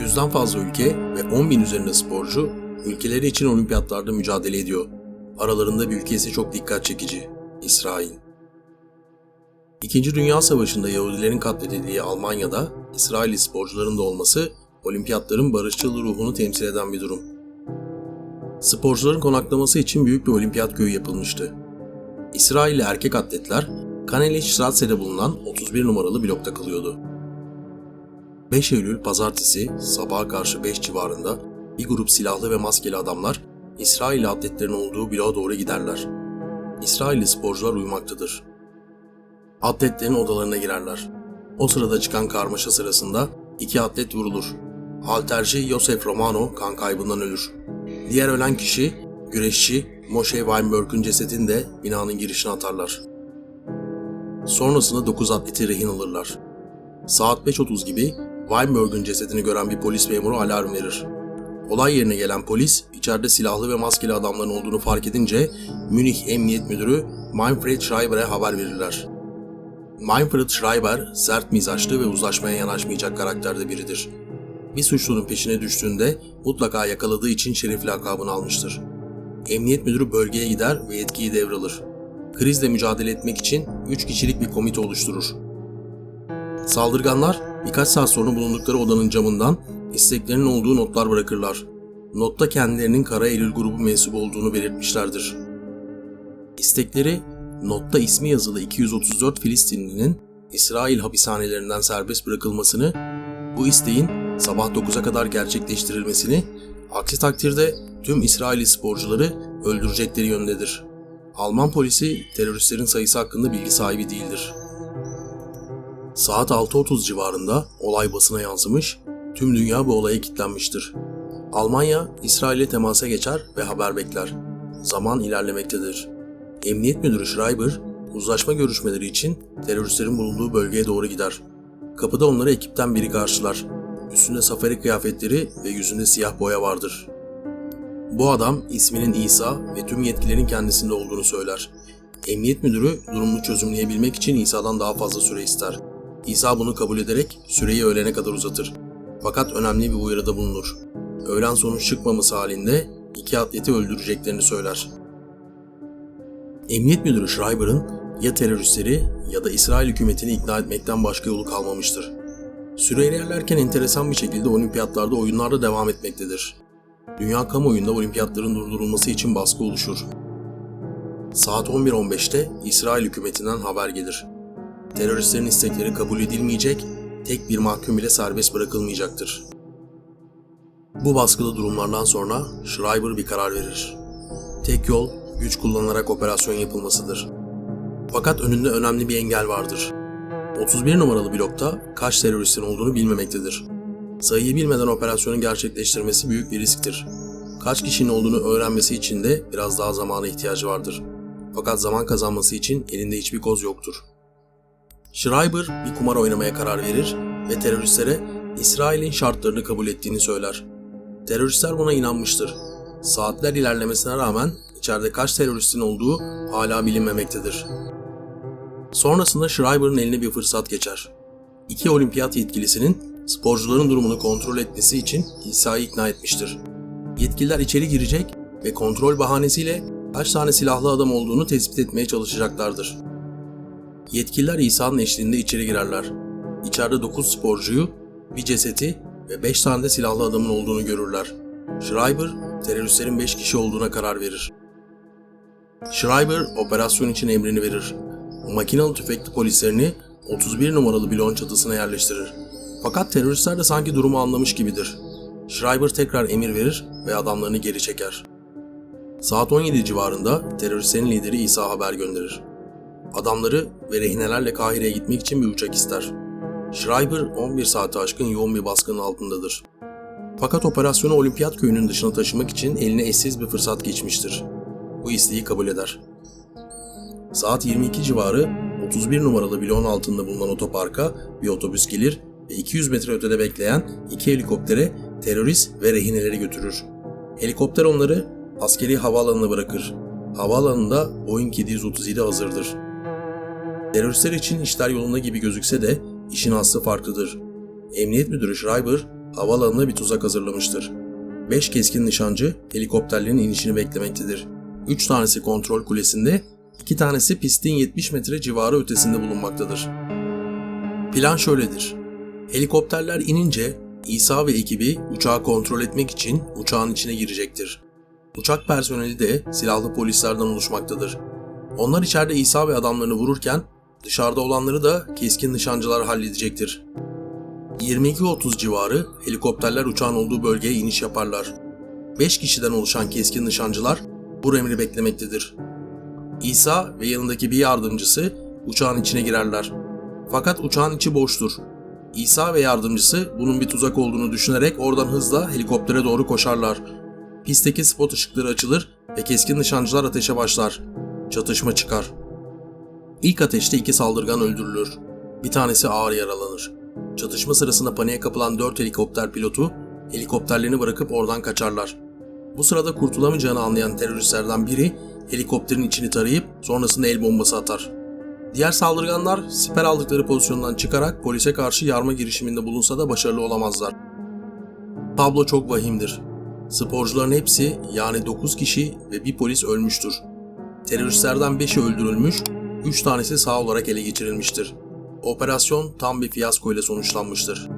Yüzden fazla ülke ve 10 bin üzerinde sporcu ülkeleri için olimpiyatlarda mücadele ediyor. Aralarında bir ülkesi çok dikkat çekici. İsrail. İkinci Dünya Savaşı'nda Yahudilerin katledildiği Almanya'da İsrailli sporcuların da olması olimpiyatların barışçıl ruhunu temsil eden bir durum. Sporcuların konaklaması için büyük bir olimpiyat köyü yapılmıştı. İsrailli erkek atletler Kaneli Şratse'de bulunan 31 numaralı blokta kalıyordu. 5 Eylül pazartesi sabaha karşı 5 civarında bir grup silahlı ve maskeli adamlar İsrailli atletlerin olduğu bloğa doğru giderler. İsrailli sporcular uyumaktadır. Atletlerin odalarına girerler. O sırada çıkan karmaşa sırasında iki atlet vurulur. Halterci Yosef Romano kan kaybından ölür. Diğer ölen kişi, güreşçi Moshe Weinberg'ün cesedini de binanın girişine atarlar. Sonrasında 9 atleti rehin alırlar. Saat 5.30 gibi Weinberg'ün cesedini gören bir polis memuru alarm verir. Olay yerine gelen polis, içeride silahlı ve maskeli adamların olduğunu fark edince Münih Emniyet Müdürü Manfred Schreiber'e haber verirler. Manfred Schreiber sert mizaçlı ve uzlaşmaya yanaşmayacak karakterde biridir. Bir suçlunun peşine düştüğünde mutlaka yakaladığı için şerif lakabını almıştır. Emniyet müdürü bölgeye gider ve yetkiyi devralır. Krizle mücadele etmek için 3 kişilik bir komite oluşturur. Saldırganlar birkaç saat sonra bulundukları odanın camından isteklerinin olduğu notlar bırakırlar. Notta kendilerinin Kara Eylül grubu mensubu olduğunu belirtmişlerdir. İstekleri notta ismi yazılı 234 Filistinlinin İsrail hapishanelerinden serbest bırakılmasını, bu isteğin sabah 9'a kadar gerçekleştirilmesini, aksi takdirde tüm İsraili sporcuları öldürecekleri yöndedir. Alman polisi teröristlerin sayısı hakkında bilgi sahibi değildir. Saat 6.30 civarında olay basına yansımış, tüm dünya bu olaya kilitlenmiştir. Almanya, İsrail'e temasa geçer ve haber bekler. Zaman ilerlemektedir. Emniyet Müdürü Schreiber, uzlaşma görüşmeleri için teröristlerin bulunduğu bölgeye doğru gider. Kapıda onları ekipten biri karşılar. Üstünde safari kıyafetleri ve yüzünde siyah boya vardır. Bu adam isminin İsa ve tüm yetkilerin kendisinde olduğunu söyler. Emniyet müdürü durumunu çözümleyebilmek için İsa'dan daha fazla süre ister. İsa bunu kabul ederek süreyi öğlene kadar uzatır. Fakat önemli bir uyarıda bulunur. Öğlen sonuç çıkmaması halinde iki atleti öldüreceklerini söyler. Emniyet müdürü Schreiber'ın ya teröristleri ya da İsrail hükümetini ikna etmekten başka yolu kalmamıştır. Süre ilerlerken enteresan bir şekilde olimpiyatlarda oyunlarda devam etmektedir. Dünya kamuoyunda olimpiyatların durdurulması için baskı oluşur. Saat 11.15'te İsrail hükümetinden haber gelir. Teröristlerin istekleri kabul edilmeyecek, tek bir mahkum bile serbest bırakılmayacaktır. Bu baskılı durumlardan sonra Schreiber bir karar verir. Tek yol güç kullanarak operasyon yapılmasıdır. Fakat önünde önemli bir engel vardır. 31 numaralı blokta kaç teröristin olduğunu bilmemektedir. Sayıyı bilmeden operasyonu gerçekleştirmesi büyük bir risktir. Kaç kişinin olduğunu öğrenmesi için de biraz daha zamana ihtiyacı vardır. Fakat zaman kazanması için elinde hiçbir koz yoktur. Schreiber bir kumar oynamaya karar verir ve teröristlere İsrail'in şartlarını kabul ettiğini söyler. Teröristler buna inanmıştır. Saatler ilerlemesine rağmen içeride kaç teröristin olduğu hala bilinmemektedir. Sonrasında Schreiber'ın eline bir fırsat geçer. İki olimpiyat yetkilisinin sporcuların durumunu kontrol etmesi için İsa'yı ikna etmiştir. Yetkililer içeri girecek ve kontrol bahanesiyle kaç tane silahlı adam olduğunu tespit etmeye çalışacaklardır. Yetkililer İsa'nın eşliğinde içeri girerler. İçeride 9 sporcuyu, bir ceseti ve 5 tane de silahlı adamın olduğunu görürler. Schreiber, teröristlerin 5 kişi olduğuna karar verir. Schreiber operasyon için emrini verir. Makinalı tüfekli polislerini 31 numaralı bloğun çatısına yerleştirir. Fakat teröristler de sanki durumu anlamış gibidir. Schreiber tekrar emir verir ve adamlarını geri çeker. Saat 17 civarında teröristlerin lideri İsa haber gönderir. Adamları ve rehinelerle Kahire'ye gitmek için bir uçak ister. Schreiber 11 saati aşkın yoğun bir baskının altındadır. Fakat operasyonu olimpiyat köyünün dışına taşımak için eline eşsiz bir fırsat geçmiştir. Bu isteği kabul eder. Saat 22 civarı 31 numaralı bloğun altında bulunan otoparka bir otobüs gelir ve 200 metre ötede bekleyen iki helikoptere terörist ve rehineleri götürür. Helikopter onları askeri havaalanına bırakır. Havaalanında Boeing 737 hazırdır. Teröristler için işler yolunda gibi gözükse de işin aslı farklıdır. Emniyet müdürü Schreiber havaalanına bir tuzak hazırlamıştır. 5 keskin nişancı helikopterlerin inişini beklemektedir. 3 tanesi kontrol kulesinde, 2 tanesi pistin 70 metre civarı ötesinde bulunmaktadır. Plan şöyledir. Helikopterler inince İsa ve ekibi uçağı kontrol etmek için uçağın içine girecektir. Uçak personeli de silahlı polislerden oluşmaktadır. Onlar içeride İsa ve adamlarını vururken dışarıda olanları da keskin nişancılar halledecektir. 22.30 civarı helikopterler uçağın olduğu bölgeye iniş yaparlar. 5 kişiden oluşan keskin nişancılar bu emri beklemektedir. İsa ve yanındaki bir yardımcısı uçağın içine girerler. Fakat uçağın içi boştur. İsa ve yardımcısı bunun bir tuzak olduğunu düşünerek oradan hızla helikoptere doğru koşarlar. Pistteki spot ışıkları açılır ve keskin nişancılar ateşe başlar. Çatışma çıkar. İlk ateşte iki saldırgan öldürülür. Bir tanesi ağır yaralanır. Çatışma sırasında paniğe kapılan 4 helikopter pilotu helikopterlerini bırakıp oradan kaçarlar. Bu sırada kurtulamayacağını anlayan teröristlerden biri helikopterin içini tarayıp sonrasında el bombası atar. Diğer saldırganlar siper aldıkları pozisyondan çıkarak polise karşı yarma girişiminde bulunsa da başarılı olamazlar. Tablo çok vahimdir. Sporcuların hepsi yani 9 kişi ve bir polis ölmüştür. Teröristlerden 5'i öldürülmüş, 3 tanesi sağ olarak ele geçirilmiştir. Operasyon tam bir fiyasko ile sonuçlanmıştır.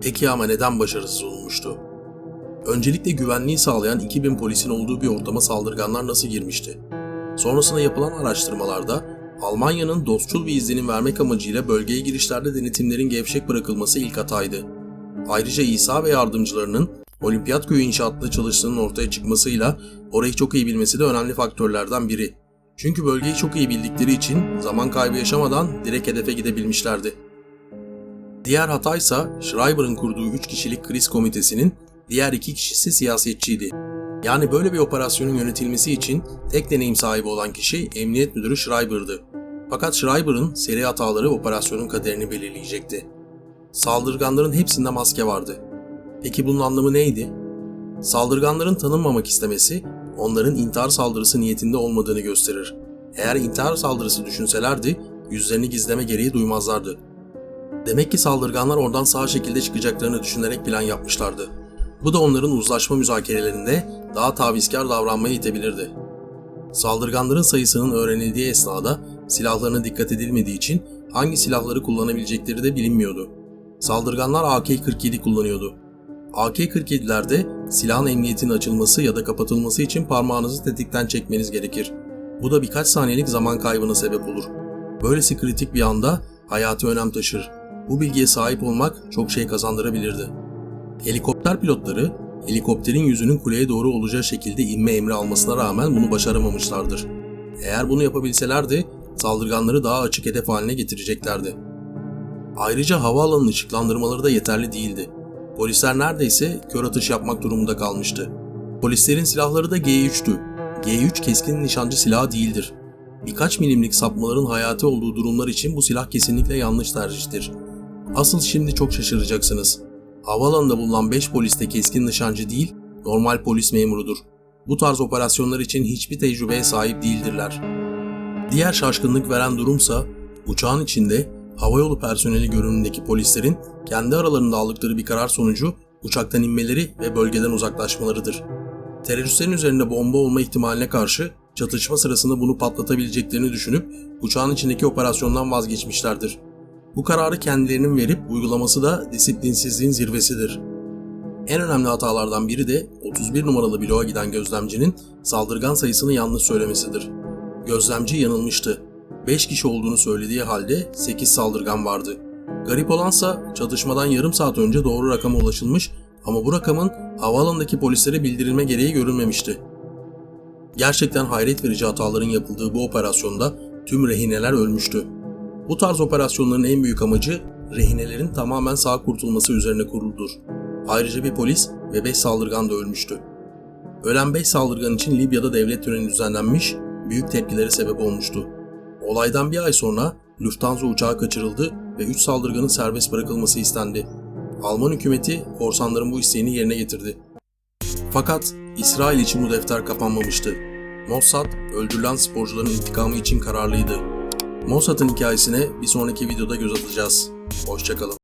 Peki ama neden başarısız olunmuştu? Öncelikle güvenliği sağlayan 2000 polisin olduğu bir ortama saldırganlar nasıl girmişti? Sonrasında yapılan araştırmalarda Almanya'nın dostçul bir izlenim vermek amacıyla bölgeye girişlerde denetimlerin gevşek bırakılması ilk hataydı. Ayrıca İsa ve yardımcılarının Olimpiyat Köyü inşaatında çalıştığının ortaya çıkmasıyla orayı çok iyi bilmesi de önemli faktörlerden biri. Çünkü bölgeyi çok iyi bildikleri için zaman kaybı yaşamadan direkt hedefe gidebilmişlerdi. Diğer hataysa Schreiber'ın kurduğu 3 kişilik kriz komitesinin diğer 2 kişisi siyasetçiydi. Yani böyle bir operasyonun yönetilmesi için tek deneyim sahibi olan kişi Emniyet Müdürü Schreiber'dı. Fakat Schreiber'ın seri hataları operasyonun kaderini belirleyecekti. Saldırganların hepsinde maske vardı. Peki bunun anlamı neydi? Saldırganların tanınmamak istemesi onların intihar saldırısı niyetinde olmadığını gösterir. Eğer intihar saldırısı düşünselerdi yüzlerini gizleme gereği duymazlardı. Demek ki saldırganlar oradan sağ şekilde çıkacaklarını düşünerek plan yapmışlardı. Bu da onların uzlaşma müzakerelerinde daha tavizkar davranmaya itebilirdi. Saldırganların sayısının öğrenildiği esnada silahlarına dikkat edilmediği için hangi silahları kullanabilecekleri de bilinmiyordu. Saldırganlar AK-47 kullanıyordu. AK-47'lerde silahın emniyetinin açılması ya da kapatılması için parmağınızı tetikten çekmeniz gerekir. Bu da birkaç saniyelik zaman kaybına sebep olur. Böylesi kritik bir anda hayati önem taşır. Bu bilgiye sahip olmak çok şey kazandırabilirdi. Helikopter pilotları helikopterin yüzünün kuleye doğru olacağı şekilde inme emri almasına rağmen bunu başaramamışlardır. Eğer bunu yapabilselerdi saldırganları daha açık hedef haline getireceklerdi. Ayrıca havaalanının ışıklandırmaları da yeterli değildi. Polisler neredeyse kör atış yapmak durumunda kalmıştı. Polislerin silahları da G3'tü. G3 keskin nişancı silahı değildir. Birkaç milimlik sapmaların hayati olduğu durumlar için bu silah kesinlikle yanlış tercihtir. Asıl şimdi çok şaşıracaksınız. Havaalanında bulunan 5 polis de keskin nişancı değil, normal polis memurudur. Bu tarz operasyonlar için hiçbir tecrübeye sahip değildirler. Diğer şaşkınlık veren durumsa uçağın içinde havayolu personeli görünümündeki polislerin kendi aralarında aldıkları bir karar sonucu uçaktan inmeleri ve bölgeden uzaklaşmalarıdır. Teröristlerin üzerinde bomba olma ihtimaline karşı çatışma sırasında bunu patlatabileceklerini düşünüp uçağın içindeki operasyondan vazgeçmişlerdir. Bu kararı kendilerinin verip uygulaması da disiplinsizliğin zirvesidir. En önemli hatalardan biri de 31 numaralı bloğa giden gözlemcinin saldırgan sayısını yanlış söylemesidir. Gözlemci yanılmıştı. 5 kişi olduğunu söylediği halde 8 saldırgan vardı. Garip olansa çatışmadan yarım saat önce doğru rakama ulaşılmış ama bu rakamın havaalanındaki polislere bildirilme gereği görülmemişti. Gerçekten hayret verici hataların yapıldığı bu operasyonda tüm rehineler ölmüştü. Bu tarz operasyonların en büyük amacı rehinelerin tamamen sağ kurtulması üzerine kuruludur. Ayrıca bir polis ve 5 saldırgan da ölmüştü. Ölen 5 saldırgan için Libya'da devlet töreni düzenlenmiş, büyük tepkilere sebep olmuştu. Olaydan bir ay sonra Lufthansa uçağı kaçırıldı ve 3 saldırganın serbest bırakılması istendi. Alman hükümeti korsanların bu isteğini yerine getirdi. Fakat İsrail için bu defter kapanmamıştı. Mossad öldürülen sporcuların intikamı için kararlıydı. Mossad'ın hikayesine bir sonraki videoda göz atacağız. Hoşçakalın.